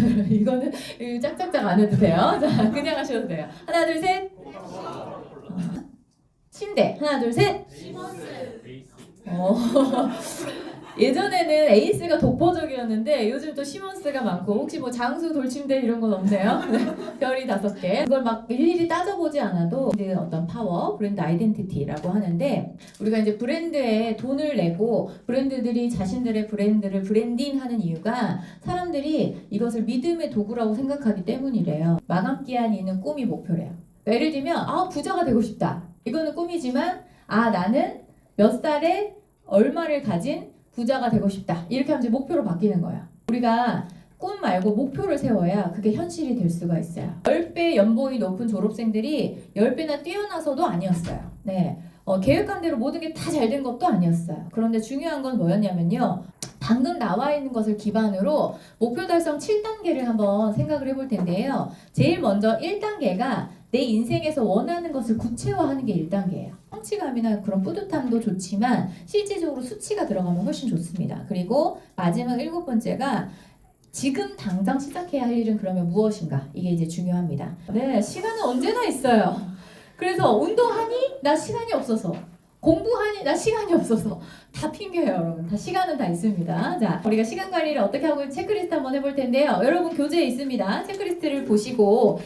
이거는 이거 짝짝짝 안 해도 돼요. 자, 그냥 하셔도 돼요. 하나, 둘, 셋. 침대. 하나, 둘, 셋. 어. 예전에는 에이스가 독보적이었는데 요즘 또 시몬스가 많고 혹시 뭐 장수 돌침대 이런 건 없네요. 네, 별이 다섯 개. 그걸 막 일일이 따져보지 않아도 브랜드의 어떤 파워, 브랜드 아이덴티티라고 하는데 우리가 이제 브랜드에 돈을 내고 브랜드들이 자신들의 브랜드를 브랜딩하는 이유가 사람들이 이것을 믿음의 도구라고 생각하기 때문이래요. 마감 기한이 있는 꿈이 목표래요. 예를 들면 아 부자가 되고 싶다. 이거는 꿈이지만 아 나는 몇 살에 얼마를 가진 부자가 되고 싶다. 이렇게 하면 이제 목표로 바뀌는 거야. 우리가 꿈 말고 목표를 세워야 그게 현실이 될 수가 있어요. 10배 연봉이 높은 졸업생들이 10배나 뛰어나서도 아니었어요. 네. 어, 계획한 대로 모든 게 다 잘 된 것도 아니었어요. 그런데 중요한 건 뭐였냐면요. 방금 나와 있는 것을 기반으로 목표 달성 7단계를 한번 생각을 해볼 텐데요. 제일 먼저 1단계가 내 인생에서 원하는 것을 구체화하는 게 1단계예요. 성취감이나 그런 뿌듯함도 좋지만 실질적으로 수치가 들어가면 훨씬 좋습니다. 그리고 마지막 일곱 번째가 지금 당장 시작해야 할 일은 그러면 무엇인가? 이게 이제 중요합니다. 네, 시간은 언제나 있어요. 그래서 운동하니? 나 시간이 없어서. 공부하니? 나 시간이 없어서. 다 핑계예요, 여러분. 다 시간은 다 있습니다. 자, 우리가 시간 관리를 어떻게 하고 체크리스트 한번 해볼 텐데요. 여러분 교재에 있습니다. 체크리스트를 보시고